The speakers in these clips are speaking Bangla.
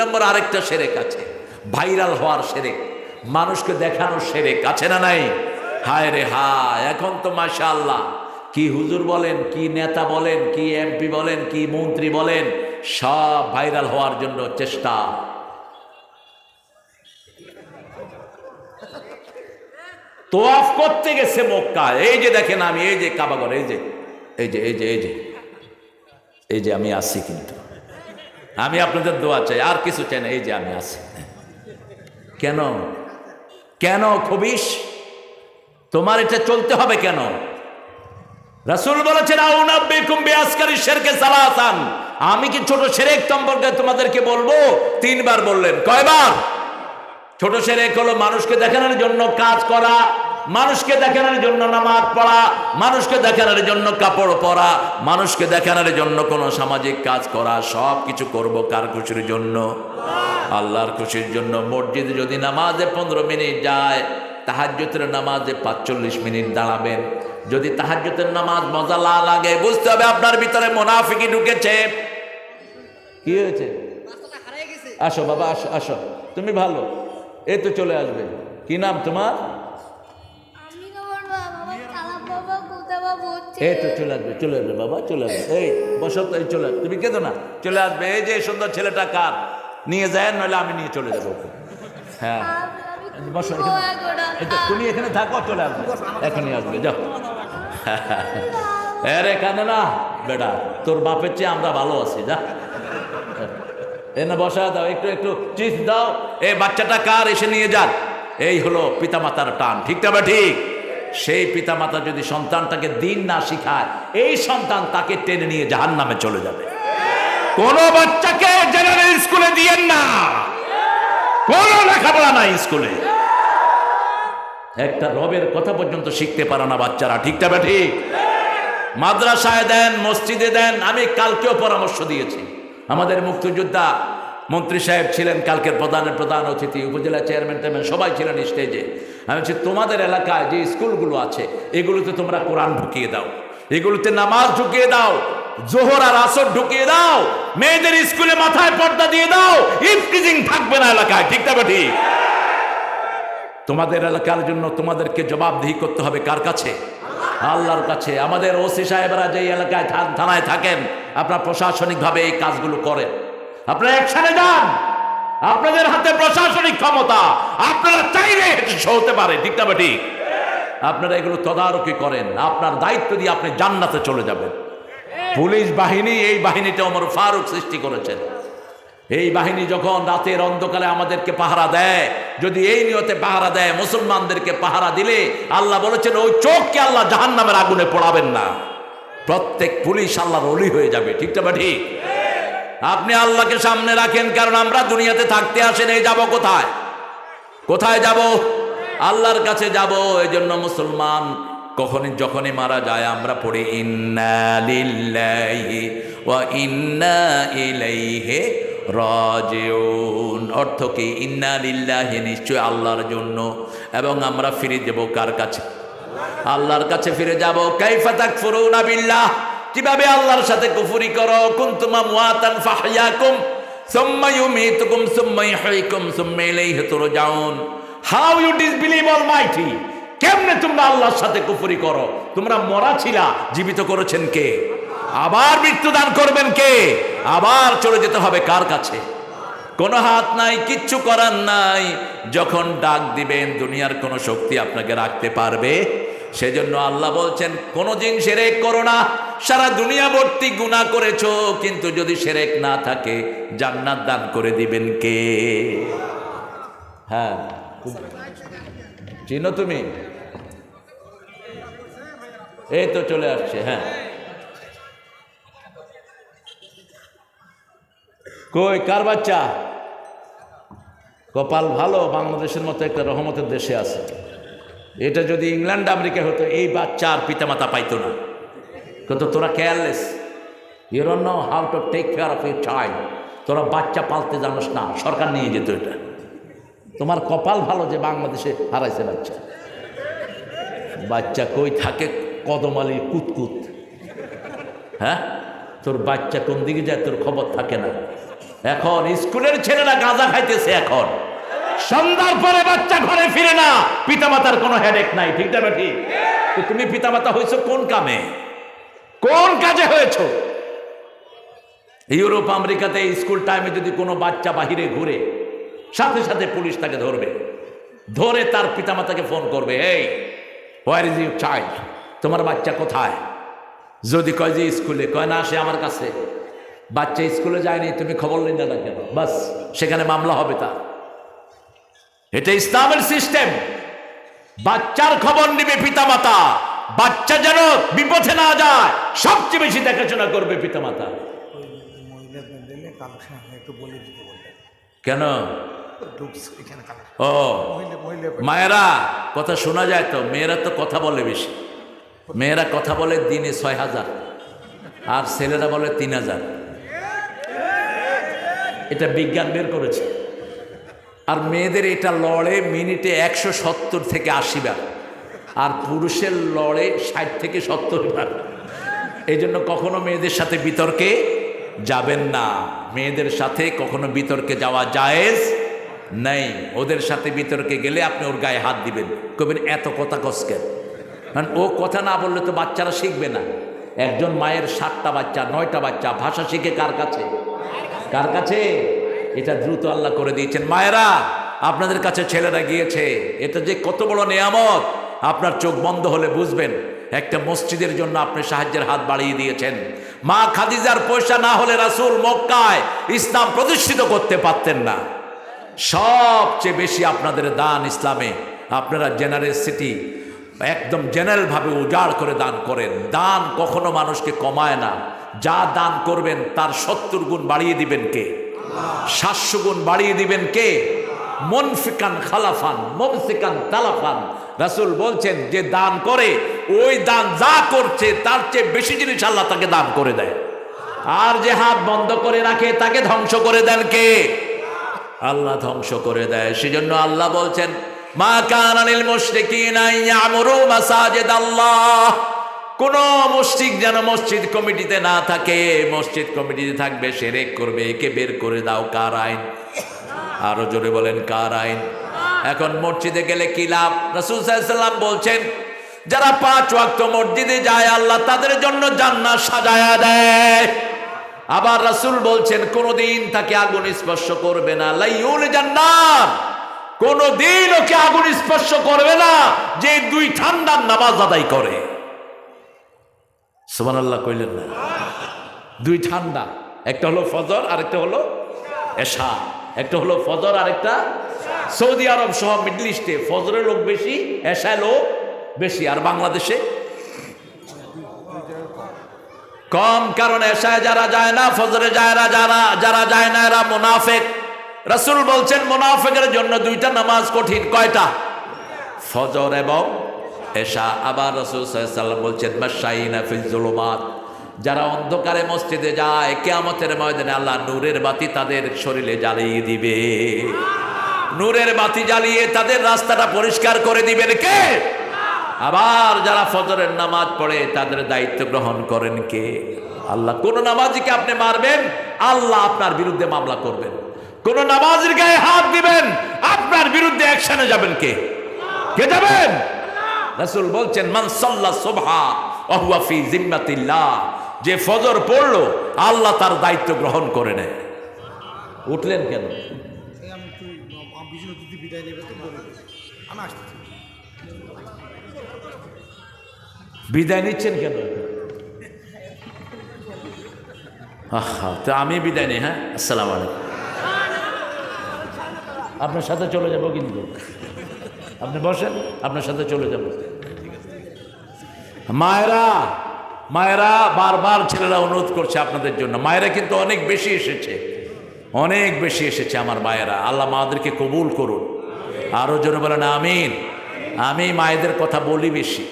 নম্বর আরেকটা সেরেক আছে। ভাইরাল হওয়ার সেরেক। মানুষকে দেখানোর সেরেক আছে না নাই? হায় রে হায়, এখন তো মাশা আল্লাহ কি হুজুর বলেন, কি নেতা বলেন, কি এমপি বলেন, কি মন্ত্রী বলেন, সব ভাইরাল হওয়ার জন্য চেষ্টা। তোয়াফ করতে গেছে মক্কা। এই যে দেখেন আমি, এই যে কাবাগর, এই যে এই যে এই যে এই যে এই যে আমি আসি কিন্তু। আমি আপনাদের দোয়া চাই, আর কিছু চাই না, এই যে আমি আছি। কেন? কেন খবিস তোমার এটা চলতে হবে কেন? রাসুল বলেছেন আমি কি ছোট শিরক সম্পর্কে তোমাদেরকে বলব? তিনবার বললেন। কয়বার? ছোট সেরেক হলো মানুষকে দেখানোর জন্য কাজ করা মানুষকে দেখানোর জন্য নামাজ পড়া, মানুষকে দেখানোর জন্য কাপড় পরা, মানুষকে দেখানোর জন্য কোনো সামাজিক কাজ করা, সব কিছু করব কার খুশির জন্য? আল্লাহর খুশির জন্য। মসজিদে যদি নামাজে পনেরো মিনিট যায় তাহাজ্যতের নামাজে পাঁচচল্লিশ মিনিট দাঁড়াবেন। যদি তাহাজ্যতের নামাজ মজা লা লাগে, বুঝতে হবে আপনার ভিতরে মোনাফিকি ঢুকেছে। কি হয়েছে? আসো বাবা, আসো আসো। তুমি ভালো এই তো চলে আসবে। কি নাম তোমার? এই তো চলে আসবে চলে আসবে বাবা, চলে আসবে। এই, বসো তো, এই চলে তুমি কেঁদো না, চলে আসবে। এই যে সুন্দর ছেলেটা কার? নিয়ে যায় নইলে আমি নিয়ে চলে যাব। হ্যাঁ। বসো এখানে। তুমি এখানে থাকো, চলে আসবে। এখনই আসবে, যাও। আরে কানে না। বেটা, তোর বাপের চেয়ে আমরা ভালো আছি, যা। এনে বসা, দাও, একটু একটু চিজ দাও। এই বাচ্চাটা কার? এসে নিয়ে যান। এই হলো পিতামাতার টান, ঠিক তবে ঠিক। সেই পিতামাতা যদি সন্তানটাকে দিন না শিখায়, এই সন্তান তাকে টেনে নিয়ে জাহান নামে চলে যাবে। কোন বাচ্চাকে জেনারেল স্কুলে দিয়েন না। কোন লেখাপড়া নাই স্কুলে একটা রবের কথা পর্যন্ত শিখতে পারে না বাচ্চারা, ঠিক তবে ঠিক? মাদ্রাসায় দেন, মসজিদে দেন, আমি কালকেও পরামর্শ দিয়েছি। আমাদের মুক্তিযোদ্ধা মন্ত্রী সাহেব ছিলেন কালকের প্রধানের প্রধান অতিথি, উপজেলা চেয়ারম্যান, টেয়ারম্যান, সবাই ছিলেন স্টেজে। আমি বলছি, তোমাদের এলাকায় যে স্কুলগুলো আছে, এগুলোতে তোমরা কোরআন ঢুকিয়ে দাও। এগুলোতে নামাজ ঢুকিয়ে দাও, জোহর আর আসর ঢুকিয়ে দাও, মেয়েদের স্কুলে মাথায় পর্দা দিয়ে দাও ইফটিজিং থাকবে না এলাকায়। ঠিক তবে ঠিক তোমাদের এলাকার জন্য তোমাদেরকে জবাবদিহি করতে হবে কার কাছে? আল্লাহর কাছে। আমাদের ওসি সাহেবরা যে এলাকায় থানায় থাকেন, আপনার প্রশাসনিকভাবে এই কাজগুলো করেন। আপনারা একসাথে যান। আপনাদের হাতে প্রশাসনিক ক্ষমতা। আপনারা চাইলে হতে পারে, ঠিক না ঠিক আপনারা এগুলো তদারকি করেন। আপনার দায়িত্ব দিয়ে আপনি জান্নাতে চলে যাবেন। পুলিশ বাহিনী, এই বাহিনীটা ওমর ফারুক সৃষ্টি করেছেন। এই বাহিনী যখন রাতের অন্ধকালে আমাদেরকে পাহারা দেয়, যদি এই নিয়তে পাহারা দেয়, মুসলমানদেরকে পাহারা দিলে আল্লাহ বলেছেন, ওই চোখকে আল্লাহ জাহান নামের আগুনে পড়াবেন না। প্রত্যেক পুলিশ আল্লাহর অলি হয়ে যাবে। ঠিক না ঠিক আপনি আল্লাহকে সামনে রাখেন, কারণ আমরা দুনিয়াতে থাকতে আসেন এই যাব কোথায়? কোথায় যাব? আল্লাহর কাছে যাব এই জন্য মুসলমান কখনই যখনই মারা যায়, আমরা পড়ি, ইন্না লিল্লাহি ওয়া ইন্না ইলাইহি রাজিউন। অর্থ কি? ইন্না লিল্লাহি নিশ্চয় আল্লাহর জন্য। এবং আমরা ফিরে যাব কার কাছে? আল্লাহর কাছে ফিরে যাব। কাইফা তাকফুরুনা বিল্লাহ। কীভাবে আল্লাহর সাথে কুফুরি করো? কুনতুমা মুআতান ফাহইয়াকুম, সুম্মা ইউমীতুকুম, সুম্মা ইহয়িকুম সুম্মা ইলাইহি তুরজাউন। হাউ ইউ ডিসবিলিভ অলমাইটি কেমনে তোমরা আল্লাহর সাথে কুফরি করো? তোমরা মরা ছিলা, জীবিত করেছেন কে? আবার মৃত্যুদান করবেন কে? আবার চলে যেতে হবে কার কাছে? কোনো হাত নাই, কিচ্ছু করার নাই। যখন ডাক দিবেন, দুনিয়ার কোনো শক্তি আপনাকে রাখতে পারবে? সেজন্য আল্লাহ বলছেন, কোনো দিন সেরেক করো না, সারা দুনিয়া ভর্তি গুণা করেছ, কিন্তু যদি সেরেক না থাকে, জান্নাত দান করে দিবেন কে? হ্যাঁ তুমি? এই তো চলে আসছে হ্যাঁ। কই, কার বাচ্চা? কপাল ভালো, বাংলাদেশের মতো একটা রহমতের দেশে আছে। এটা যদি ইংল্যান্ড, আমেরিকা হতো, এই বাচ্চা আর পিতামাতা পাইতো না। কিন্তু তোরা careless you don't know how to take care of your child তোরা বাচ্চা পালতে জানোস না। সরকার নিয়ে যেত এটা। তোমার কপাল ভালো যে বাংলাদেশে হারাইছে বাচ্চা। বাচ্চা কই থাকে? কদমালি, কুতকুত। হ্যাঁ? তোর বাচ্চা কোন দিকে যায়? তোর খবর থাকে না। এখন স্কুলের ছেলেরা গাঁজা খাইতেছে এখন। সন্ধ্যার পরে বাচ্চা ঘরে ফিরে না। পিতামাতার কোনো হেডেক নাই ঠিক না ঠিক। তো তুমি পিতামাতা হয়েছো কোন কামে? কোন কাজে হয়েছো? ইউরোপ আমেরিকাতে স্কুল টাইমে যদি কোনো বাচ্চা বাহিরে ঘুরে সাথে সাথে পুলিশ তাকে ধরবে। ধরে তার পিতামাতাকে ফোন করবে এই হোয়ার ইজ ইউ চাইল্ড তোমার বাচ্চা কোথায়? যদি কয় যে স্কুলে কয় না আসে আমার কাছে। বাচ্চা স্কুলে যায়নি তুমি খবর নিলে না কেন? বাস সেখানে মামলা হবে তা এটা ইসলামের সিস্টেম। বাচ্চার খবর নিবে পিতামাতা। বাচ্চা যেন বিপথে না যায়, সবচেয়ে বেশি দেখাশোনা করবে পিতামাতা। কেন? ও, মায়েরা, কথা শোনা যায় তো, মেয়েরা তো কথা বলে বেশি। মেয়েরা কথা বলে দিনে ছয় হাজার, আর ছেলেরা বলে তিন হাজার। এটা বিজ্ঞান বের করেছে। আর মেয়েদের এটা লড়ে মিনিটে একশো সত্তর থেকে আশি বার। আর পুরুষের লড়ে ষাট থেকে সত্তর বার। এই জন্য কখনো মেয়েদের সাথে বিতর্কে যাবেন না। মেয়েদের সাথে কখনো বিতর্কে যাওয়া জায়েজ নেই। ওদের সাথে বিতর্কে গেলে আপনি ওর গায়ে হাত দিবেন। কবেন এত কথা কসকেন কারণ ও কথা না বললে তো বাচ্চারা শিখবে না। একজন মায়ের সাতটা বাচ্চা, নয়টা বাচ্চা, ভাষা শিখে কার কাছে? কার কাছে? এটা দ্রুত আল্লাহ করে দিয়েছেন। মায়েরা, আপনাদের কাছে ছেলেরা গিয়েছে এটা যে কত বড় নেয়ামত, আপনার চোখ বন্ধ হলে বুঝবেন, একটা মসজিদের জন্য আপনি সাহায্যের হাত বাড়িয়ে দিয়েছেন। মা খাদিজার পয়সা না হলে রাসূল মক্কায় ইসলাম প্রতিষ্ঠিত করতে পারতেন না। সবচেয়ে বেশি আপনাদের দান ইসলামে, আপনারা জেনারেল সিটি, একদম জেনারেলভাবে উজাড় করে দান করেন। দান কখনো মানুষকে কমায় না। যা দান করবেন, তার সত্তর গুণ বাড়িয়ে দিবেন কে? সাতশো গুণ বাড়িয়ে দিবেন কে? মনফিকান খালাফান মমসিকান তালাফান। রাসূল বলছেন, যে দান করে, ওই দান যা করছে, তার চেয়ে বেশি জিনিস আল্লাহ তাকে দান করে দেয়। আর যে হাত বন্ধ করে রাখে, তাকে ধ্বংস করে দেন কে? আল্লাহ ধ্বংস করে দেয়। সেজন্য আল্লাহ বলছেন, মা কানানিল মুশরিকিনা ইয়ামুরু মাসাজিদ আল্লাহ কোন মসজিদ যেন মসজিদ কমিটিতে না থাকে। মসজিদ কমিটিতে থাকবে, সেরেক করবে, একে বের করে দাও, কার আইন? আরও জোরে বলেন, কার আইন? এখন মসজিদে গেলে কি লাভ? রাসূল সাল্লাম বলছেন, যারা পাঁচ ওয়াক্ত মসজিদে যায়, আল্লাহ তাদের জন্য জান্নাত সাজায়া দেয়। আবার রাসূল বলছেন, কোনদিন তাকে আগুন স্পর্শ করবে না। লাইউল জান্নাত। কোনদিন ওকে আগুন স্পর্শ করবে না, যে দুই ঠান্ডার নামাজ আদায় করে। সুবহানাল্লাহ কইলেন না। দুই ঠান্ডা, একটা হলো ফজর, আরেকটা হলো এশা। একটা হলো ফজর, আরেকটা সৌদি আরব সহ মিডল ইস্টে। ফজরের লোক বেশি, এশায় লোক বেশি। আর বাংলাদেশে? কম, কারণ এশায় যারা যায় না, ফজরে যায় না, যারা যারা যায় না, এরা মোনাফেক। রাসূল বলছেন, মোনাফেকের জন্য দুইটা নামাজ কঠিন। কয়টা? ফজর এবং এশা আবার রসুল সাল্লাম বলছেন ফিল জুলুমাত। যারা অন্ধকারে মসজিদে যায়, কেয়ামতের ময়দানে আল্লাহ নূরের বাতি তাদের শরীরে জ্বালিয়ে দিবে। নূরের বাতি জ্বালিয়ে তাদের রাস্তাটা পরিষ্কার করে দিবেন কে? আবার যারা ফজরের নামাজ পড়ে, তাদের দায়িত্ব গ্রহণ করেন কে? আল্লাহ, কোন নামাজিকে আপনি মারবেন? আল্লাহ আপনার বিরুদ্ধে মামলা করবেন। কোন নামাজের গায়ে হাত দিবেন? আপনার বিরুদ্ধে অ্যাকশনে যাবেন কে? কে যাবেন? রাসূল বলছেন, মান সাল্লা সুবহা ওয়া ফি জিম্মাতিল্লাহ। যে ফজর পড়ল, আল্লাহ তার দায়িত্ব গ্রহণ করে নেয়। উঠলেন কেন? বিদায় নিচ্ছেন কেন তো আমি বিদায় নেই হ্যাঁ? আসসালামু আলাইকুম। আপনার সাথে চলে যাব কিন্তু। আপনি বসেন, আপনার সাথে চলে যাব। মায়েরা মায়েরা, বারবার ছেলেরা অনুরোধ করছে আপনাদের জন্য। মায়েরা কিন্তু অনেক বেশি এসেছে। অনেক বেশি এসেছে আমার মায়েরা। আল্লাহ মাদেরকে কবুল করুন। আরও জোরে বলেন, আমিন। আমি মায়েদের কথা বলি বেশি।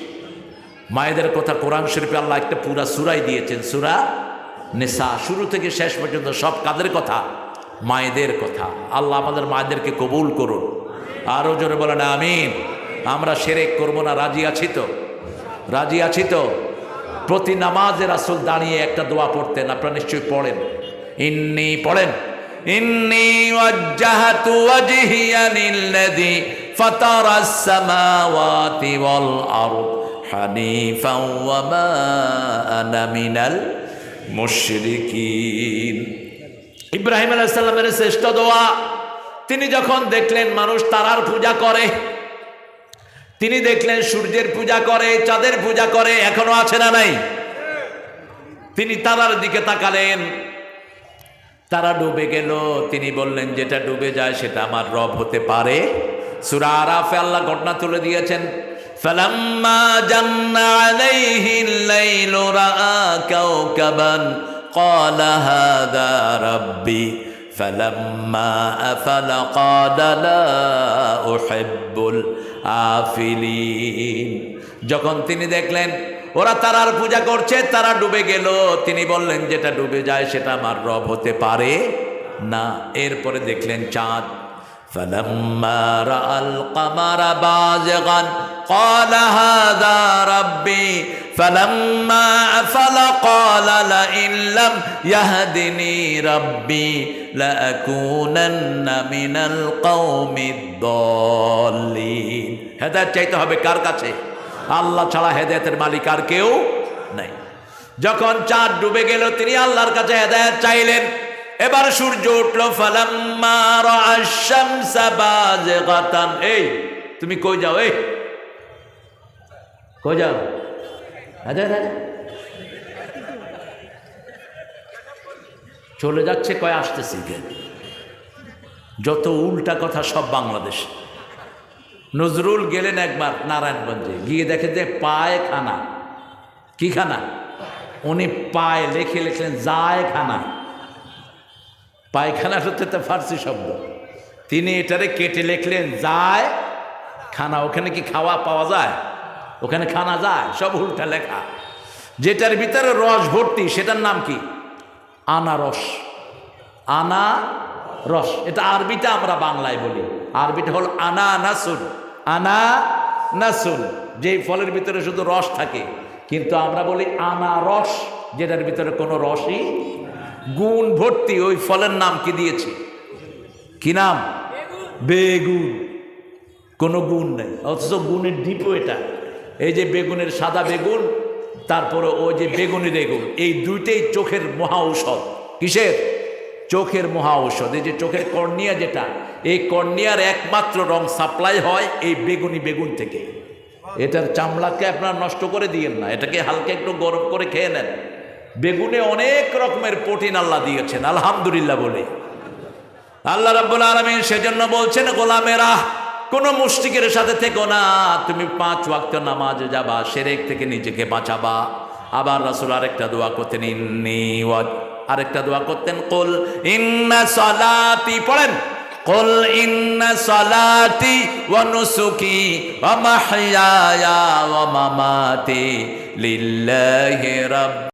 মায়েদের কথা কোরআন শরীফে আল্লাহ একটা পুরা সুরাই দিয়েছেন, সুরা নেশা শুরু থেকে শেষ পর্যন্ত সব কাদের কথা? মায়েদের কথা। আল্লাহ আমাদের মায়েদেরকে কবুল করুন। আরও জোরে বলেন, আমিন। আমরা সেরেক করব না, রাজি আছি তো? রাজি আছি তো? প্রতি নামাজে রাসূল দাঁড়িয়ে একটা দোয়া পড়তেন, আপনারা নিশ্চয়ই পড়েন। ইন্নি পড়েন, ইন্নি সামাওয়াতি ইব্রাহিম আলাইহিস শ্রেষ্ঠ দোয়া তিনি যখন দেখলেন মানুষ তারার পূজা করে তিনি দেখলেন সূর্যের পূজা করে চাঁদের পূজা করে এখনো আছে না নাই তিনি তারার দিকে তাকালেন তারা ডুবে গেল তিনি বললেন যেটা ডুবে যায় সেটা আমার রব হতে পারে সুরা আরাফে আল্লাহ ঘটনা তুলে দিয়েছেন فلما جن عليه الليل رأى كوكبا قال هذا ربي فلما أفل قال لا أحب الآفلين যখন তিনি দেখলেন ওরা তারার পূজা করছে তারা ডুবে গেল তিনি বললেন যেটা ডুবে যায় সেটা আমার রব হতে পারে না এরপরে দেখলেন চাঁদ فلما رأى القمر بازغا قال هذا ربي فلما أفل قال لئن لم يهدني ربي لأكونن من القوم الضالين হেদায়ত চাইতে হবে কার কাছে আল্লাহ ছাড়া হেদায়তের মালিক আর কেউ নাই যখন চাঁদ ডুবে গেল তিনি আল্লাহর কাছে হেদায়ত চাইলেন এবার সূর্য উঠল এই, তুমি কই যাও, এই? কই যাও? চলে যাচ্ছে কয়, আসতেছি কে যত উল্টা কথা সব বাংলাদেশ। নজরুল গেলেন একবার নারায়ণগঞ্জে, গিয়ে দেখে যে পায় খানা। কি খানা? উনি পায় লেখে লিখলেন, যায় খানা। পায়খানা হচ্ছে তো ফার্সি শব্দ। তিনি এটারে কেটে লেখলেন, যায় খানা, ওখানে কি খাওয়া পাওয়া যায়? ওখানে খানা যায়, সব উল্টা লেখা। যেটার ভিতরে রস ভর্তি, সেটার নাম কি? আনারস। আনা রস এটা আরবিটা আমরা বাংলায় বলি। আরবিটা হল আনা নাসুন আনা নাসুন যেই ফলের ভিতরে শুধু রস থাকে। কিন্তু আমরা বলি আনা রস যেটার ভিতরে কোনো রসই গুণ ভর্তি ওই ফলের নাম কি দিয়েছি? কি নাম? বেগুন। কোনো গুণ নেই, অথচ গুণের ডিপো এটা। এই যে বেগুনের সাদা বেগুন, তারপরে ওই যে বেগুনি বেগুন, এই দুইটাই চোখের মহা ঔষধ। কিসের? চোখের মহা ঔষধ। এই যে চোখের কর্নিয়া যেটা, এই কর্নিয়ার একমাত্র রং সাপ্লাই হয় এই বেগুনি বেগুন থেকে। এটার চামড়াকে আপনার নষ্ট করে দিয়েন না, এটাকে হালকা একটু গরম করে খেয়ে নেন। বেগুনে অনেক রকমের প্রোটিন আল্লাহ দিয়েছেন আলহামদুলিল্লাহ বলে আল্লাহ রাব্বুল আলামিন সেজন্য বলছেন গোলামেরা কোন মুশরিকের সাথে থেকো না তুমি পাঁচ ওয়াক্ত নামাজে যাবা সেরেক থেকে নিজেকে বাঁচাবা আবার রাসূল আরেকটা দোয়া করতেন ইন্নি ওয়া আরেকটা দোয়া করতেন কুল ইন্না সালাতি পড়েন قل إن صلاتي ونسكي ومحياي ومماتي لله رب